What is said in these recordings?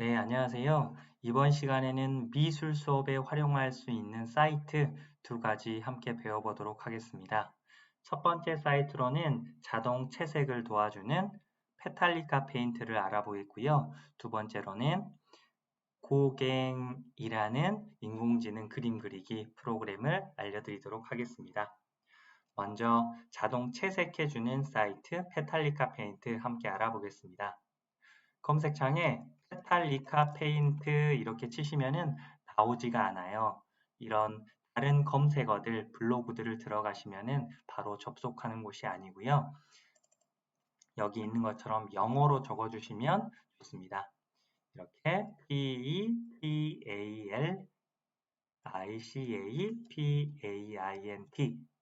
네, 안녕하세요. 이번 시간에는 미술 수업에 활용할 수 있는 사이트 두 가지 함께 배워보도록 하겠습니다. 첫 번째 사이트로는 자동 채색을 도와주는 페탈리카 페인트를 알아보겠고요. 두 번째로는 고갱이라는 인공지능 그림 그리기 프로그램을 알려드리도록 하겠습니다. 먼저 자동 채색해주는 사이트 페탈리카 페인트 함께 알아보겠습니다. 검색창에 페탈리카 페인트 이렇게 치시면은 나오지가 않아요. 이런 다른 검색어들, 블로그들을 들어가시면은 바로 접속하는 곳이 아니고요. 여기 있는 것처럼 영어로 적어주시면 좋습니다. 이렇게 P-E-T-A-L I-C-A-P-A-I-N-T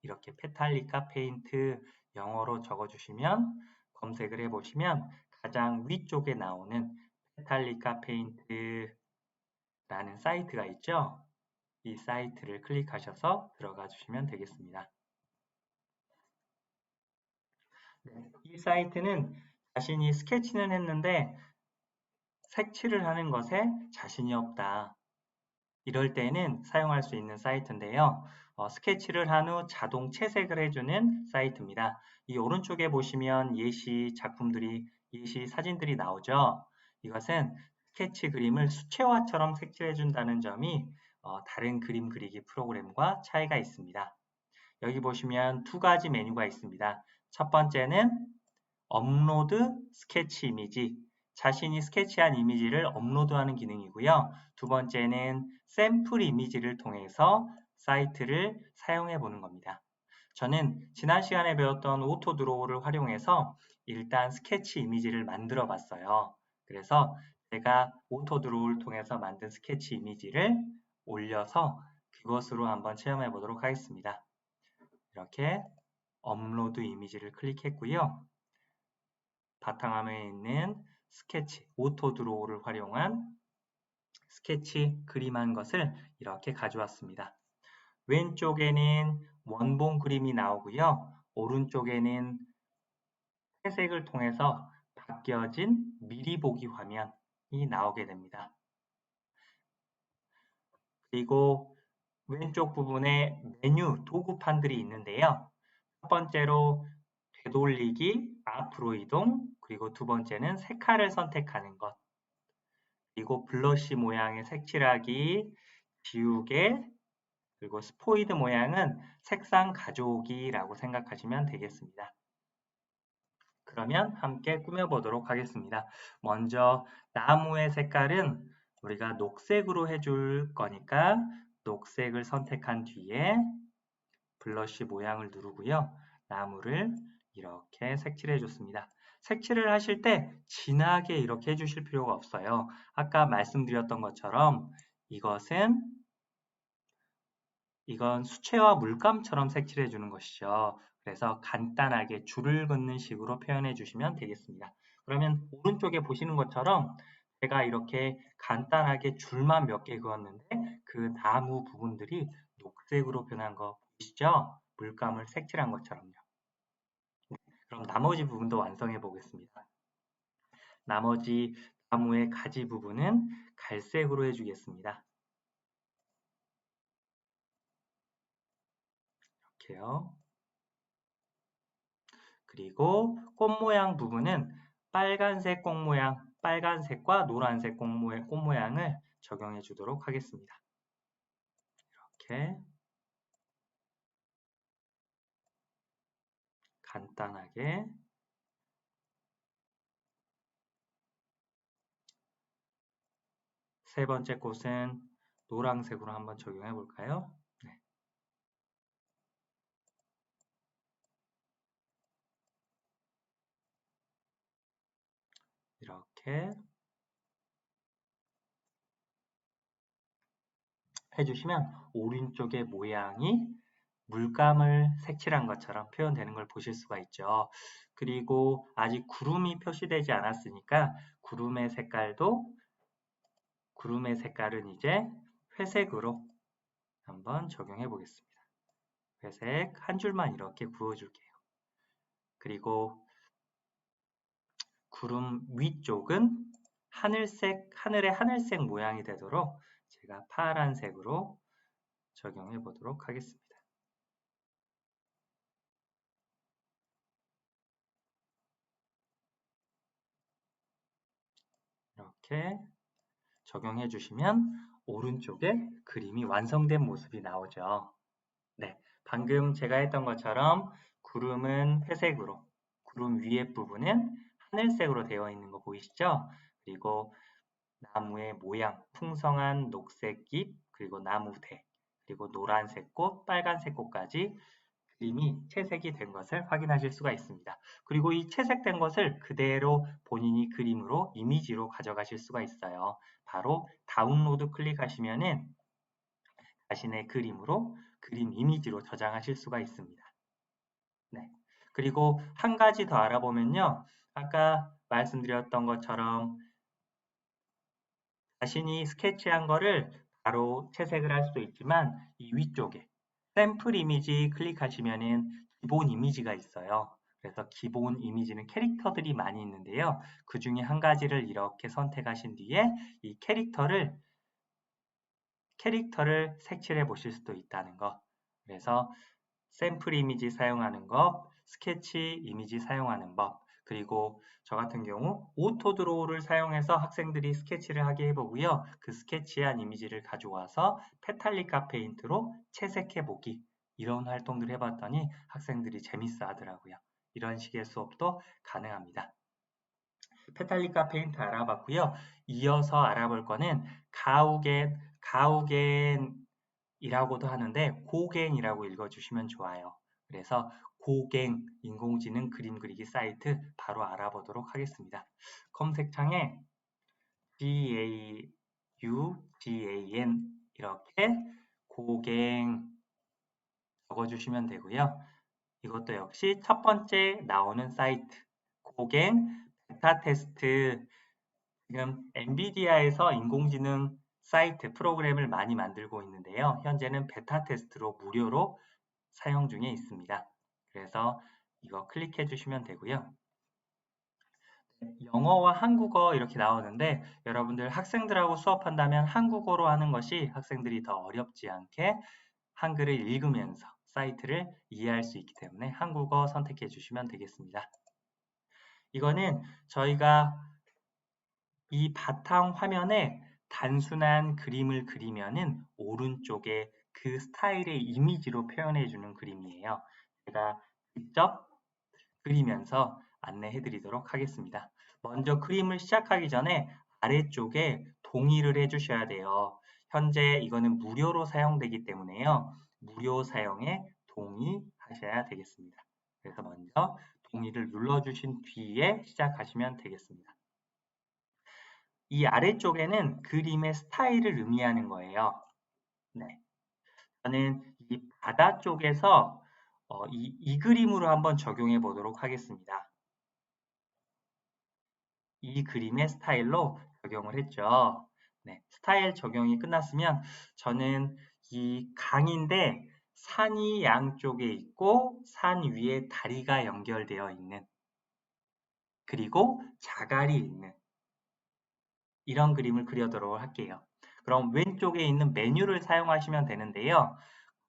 이렇게 페탈리카 페인트 영어로 적어주시면 검색을 해보시면 가장 위쪽에 나오는 페탈리카 페인트라는 사이트가 있죠. 이 사이트를 클릭하셔서 들어가 주시면 되겠습니다. 네, 이 사이트는 자신이 스케치는 했는데 색칠을 하는 것에 자신이 없다. 이럴 때는 사용할 수 있는 사이트인데요. 어, 스케치를 한 후 자동 채색을 해주는 사이트입니다. 이 오른쪽에 보시면 예시 작품들이, 예시 사진들이 나오죠. 이것은 스케치 그림을 수채화처럼 색칠해준다는 점이 어, 다른 그림 그리기 프로그램과 차이가 있습니다. 여기 보시면 두 가지 메뉴가 있습니다. 첫 번째는 업로드 스케치 이미지, 자신이 스케치한 이미지를 업로드하는 기능이고요. 두 번째는 샘플 이미지를 통해서 사이트를 사용해 보는 겁니다. 저는 지난 시간에 배웠던 오토 드로우를 활용해서 일단 스케치 이미지를 만들어 봤어요. 그래서 제가 오토 드로우를 통해서 만든 스케치 이미지를 올려서 그것으로 한번 체험해 보도록 하겠습니다. 이렇게 업로드 이미지를 클릭했고요. 바탕화면에 있는 스케치, 오토 드로우를 활용한 스케치 그림한 것을 이렇게 가져왔습니다. 왼쪽에는 원본 그림이 나오고요. 오른쪽에는 회색을 통해서 바뀌어진 미리 보기 화면이 나오게 됩니다. 그리고 왼쪽 부분에 메뉴 도구판들이 있는데요. 첫 번째로 되돌리기, 앞으로 이동, 그리고 두 번째는 색깔을 선택하는 것. 그리고 블러쉬 모양의 색칠하기, 지우개, 그리고 스포이드 모양은 색상 가져오기라고 생각하시면 되겠습니다. 그러면 함께 꾸며보도록 하겠습니다. 먼저 나무의 색깔은 우리가 녹색으로 해줄 거니까 녹색을 선택한 뒤에 블러쉬 모양을 누르고요. 나무를 이렇게 색칠해 줬습니다. 색칠을 하실 때 진하게 이렇게 해주실 필요가 없어요. 아까 말씀드렸던 것처럼 이것은 이건 수채화 물감처럼 색칠해 주는 것이죠. 그래서 간단하게 줄을 긋는 식으로 표현해 주시면 되겠습니다. 그러면 오른쪽에 보시는 것처럼 제가 이렇게 간단하게 줄만 몇 개 그었는데 그 나무 부분들이 녹색으로 변한 거 보이시죠? 물감을 색칠한 것처럼요. 네, 그럼 나머지 부분도 완성해 보겠습니다. 나머지 나무의 가지 부분은 갈색으로 해주겠습니다. 이렇게요. 그리고 꽃 모양 부분은 빨간색 꽃 모양, 빨간색과 노란색 꽃 모양을 적용해 주도록 하겠습니다. 이렇게 간단하게 세 번째 꽃은 노란색으로 한번 적용해 볼까요? 이렇게 해주시면 오른쪽의 모양이 물감을 색칠한 것처럼 표현되는 걸 보실 수가 있죠. 그리고 아직 구름이 표시되지 않았으니까 구름의 색깔도 구름의 색깔은 이제 회색으로 한번 적용해 보겠습니다. 회색 한 줄만 이렇게 그어줄게요. 그리고 구름 위쪽은 하늘색, 하늘의 하늘색 모양이 되도록 제가 파란색으로 적용해 보도록 하겠습니다. 이렇게 적용해 주시면 오른쪽에 그림이 완성된 모습이 나오죠. 네, 방금 제가 했던 것처럼 구름은 회색으로, 구름 위에 부분은 하늘색으로 되어 있는 거 보이시죠? 그리고 나무의 모양, 풍성한 녹색 잎, 그리고 나무대, 그리고 노란색 꽃, 빨간색 꽃까지 그림이 채색이 된 것을 확인하실 수가 있습니다. 그리고 이 채색된 것을 그대로 본인이 그림으로 이미지로 가져가실 수가 있어요. 바로 다운로드 클릭하시면은 자신의 그림으로 그림 이미지로 저장하실 수가 있습니다. 네. 그리고 한 가지 더 알아보면요. 아까 말씀드렸던 것처럼 자신이 스케치한 거를 바로 채색을 할 수도 있지만 이 위쪽에 샘플 이미지 클릭하시면은 기본 이미지가 있어요. 그래서 기본 이미지는 캐릭터들이 많이 있는데요. 그 중에 한 가지를 이렇게 선택하신 뒤에 이 캐릭터를 캐릭터를 색칠해 보실 수도 있다는 거. 그래서 샘플 이미지 사용하는 것, 스케치 이미지 사용하는 법, 그리고 저 같은 경우 오토 드로우를 사용해서 학생들이 스케치를 하게 해보고요. 그 스케치한 이미지를 가져와서 페탈리카 페인트로 채색해 보기 이런 활동들을 해봤더니 학생들이 재밌어 하더라고요. 이런 식의 수업도 가능합니다. 페탈리카 페인트 알아봤고요. 이어서 알아볼 거는 가우겐, 가우겐이라고도 하는데 고갱이라고 읽어주시면 좋아요. 그래서 고갱 인공지능 그림 그리기 사이트 바로 알아보도록 하겠습니다. 검색창에 GAUGAN 이렇게 고갱 적어주시면 되고요. 이것도 역시 첫 번째 나오는 사이트 고갱 베타 테스트 지금 엔비디아에서 인공지능 사이트 프로그램을 많이 만들고 있는데요. 현재는 베타 테스트로 무료로 사용 중에 있습니다. 그래서 이거 클릭해 주시면 되고요. 영어와 한국어 이렇게 나오는데 여러분들 학생들하고 수업한다면 한국어로 하는 것이 학생들이 더 어렵지 않게 한글을 읽으면서 사이트를 이해할 수 있기 때문에 한국어 선택해 주시면 되겠습니다. 이거는 저희가 이 바탕 화면에 단순한 그림을 그리면은 오른쪽에 그 스타일의 이미지로 표현해 주는 그림이에요. 제가 직접 그리면서 안내해 드리도록 하겠습니다. 먼저 그림을 시작하기 전에 아래쪽에 동의를 해 주셔야 돼요. 현재 이거는 무료로 사용되기 때문에요. 무료 사용에 동의하셔야 되겠습니다. 그래서 먼저 동의를 눌러주신 뒤에 시작하시면 되겠습니다. 이 아래쪽에는 그림의 스타일을 의미하는 거예요. 네. 저는 이 바다 쪽에서 어, 이, 이 그림으로 한번 적용해 보도록 하겠습니다. 이 그림의 스타일로 적용을 했죠. 네, 스타일 적용이 끝났으면 저는 이 강인데 산이 양쪽에 있고 산 위에 다리가 연결되어 있는 그리고 자갈이 있는 이런 그림을 그려도록 할게요. 그럼 왼쪽에 있는 메뉴를 사용하시면 되는데요.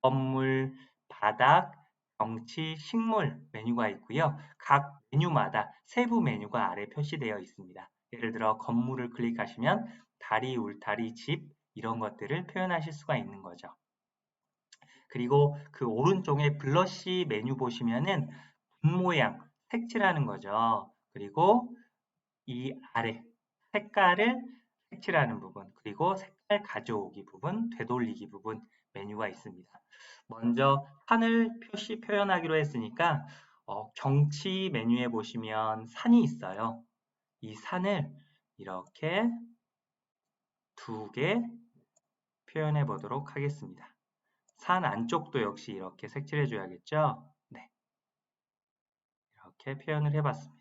건물, 바닥, 정치, 식물 메뉴가 있고요. 각 메뉴마다 세부 메뉴가 아래 표시되어 있습니다. 예를 들어 건물을 클릭하시면 다리, 울타리, 집 이런 것들을 표현하실 수가 있는 거죠. 그리고 그 오른쪽에 블러시 메뉴 보시면은 분 모양, 색칠하는 거죠. 그리고 이 아래 색깔을 색칠하는 부분, 그리고 색깔 가져오기 부분, 되돌리기 부분 메뉴가 있습니다. 먼저 산을 표시 표현하기로 했으니까 어, 경치 메뉴에 보시면 산이 있어요. 이 산을 이렇게 두 개 표현해 보도록 하겠습니다. 산 안쪽도 역시 이렇게 색칠해 줘야겠죠? 네. 이렇게 표현을 해봤습니다.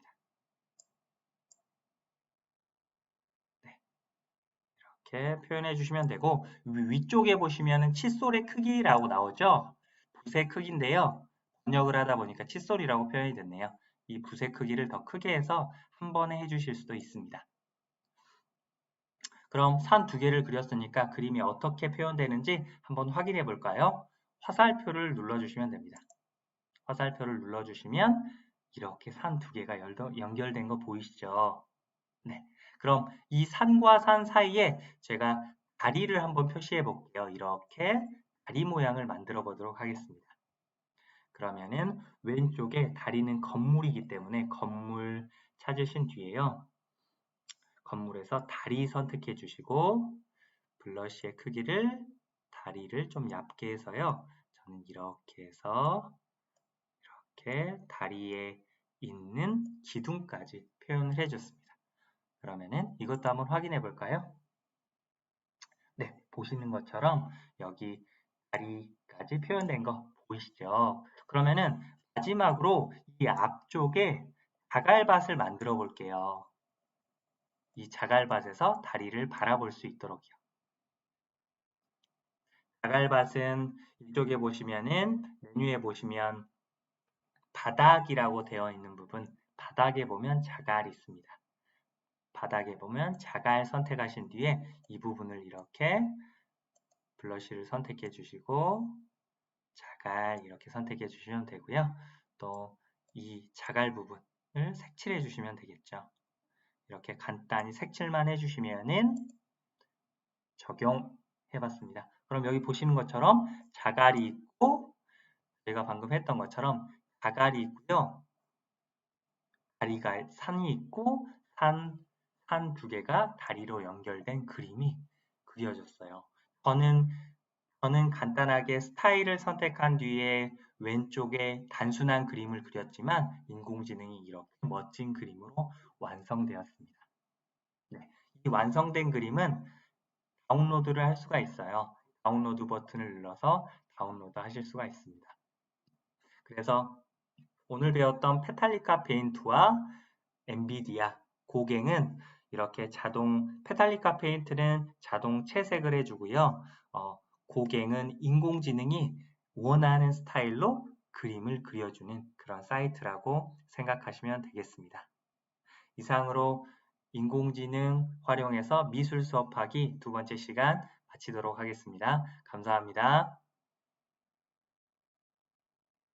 이렇게 표현해 주시면 되고 위쪽에 보시면 칫솔의 크기라고 나오죠. 붓의 크기인데요. 번역을 하다 보니까 칫솔이라고 표현이 됐네요. 이 붓의 크기를 더 크게 해서 한 번에 해주실 수도 있습니다. 그럼 산 두 개를 그렸으니까 그림이 어떻게 표현되는지 한번 확인해 볼까요? 화살표를 눌러주시면 됩니다. 화살표를 눌러주시면 이렇게 산 두 개가 연결된 거 보이시죠? 네. 그럼 이 산과 산 사이에 제가 다리를 한번 표시해 볼게요. 이렇게 다리 모양을 만들어 보도록 하겠습니다. 그러면은 왼쪽에 다리는 건물이기 때문에 건물 찾으신 뒤에요. 건물에서 다리 선택해 주시고 블러쉬의 크기를 다리를 좀 얇게 해서요. 저는 이렇게 해서 이렇게 다리에 있는 기둥까지 표현을 해줬습니다. 그러면은 이것도 한번 확인해 볼까요? 네, 보시는 것처럼 여기 다리까지 표현된 거 보이시죠? 그러면은 마지막으로 이 앞쪽에 자갈밭을 만들어 볼게요. 이 자갈밭에서 다리를 바라볼 수 있도록요. 자갈밭은 이쪽에 보시면은 메뉴에 보시면 바닥이라고 되어 있는 부분 바닥에 보면 자갈이 있습니다. 바닥에 보면 자갈 선택하신 뒤에 이 부분을 이렇게 블러쉬를 선택해 주시고 자갈 이렇게 선택해 주시면 되고요. 또 이 자갈 부분을 색칠해 주시면 되겠죠. 이렇게 간단히 색칠만 해주시면은 적용해 봤습니다. 그럼 여기 보시는 것처럼 자갈이 있고 제가 방금 했던 것처럼 자갈이 있고요. 다리가 산이 있고 산 산두 개가 다리로 연결된 그림이 그려졌어요. 저는 저는 간단하게 스타일을 선택한 뒤에 왼쪽에 단순한 그림을 그렸지만 인공지능이 이렇게 멋진 그림으로 완성되었습니다. 네, 이 완성된 그림은 다운로드를 할 수가 있어요. 다운로드 버튼을 눌러서 다운로드 하실 수가 있습니다. 그래서 오늘 배웠던 페탈리카 페인트와 엔비디아 고갱은 이렇게 자동 페탈리카 페인트는 자동 채색을 해주고요. 어, 고갱은 인공지능이 원하는 스타일로 그림을 그려주는 그런 사이트라고 생각하시면 되겠습니다. 이상으로 인공지능 활용해서 미술 수업하기 두 번째 시간 마치도록 하겠습니다. 감사합니다.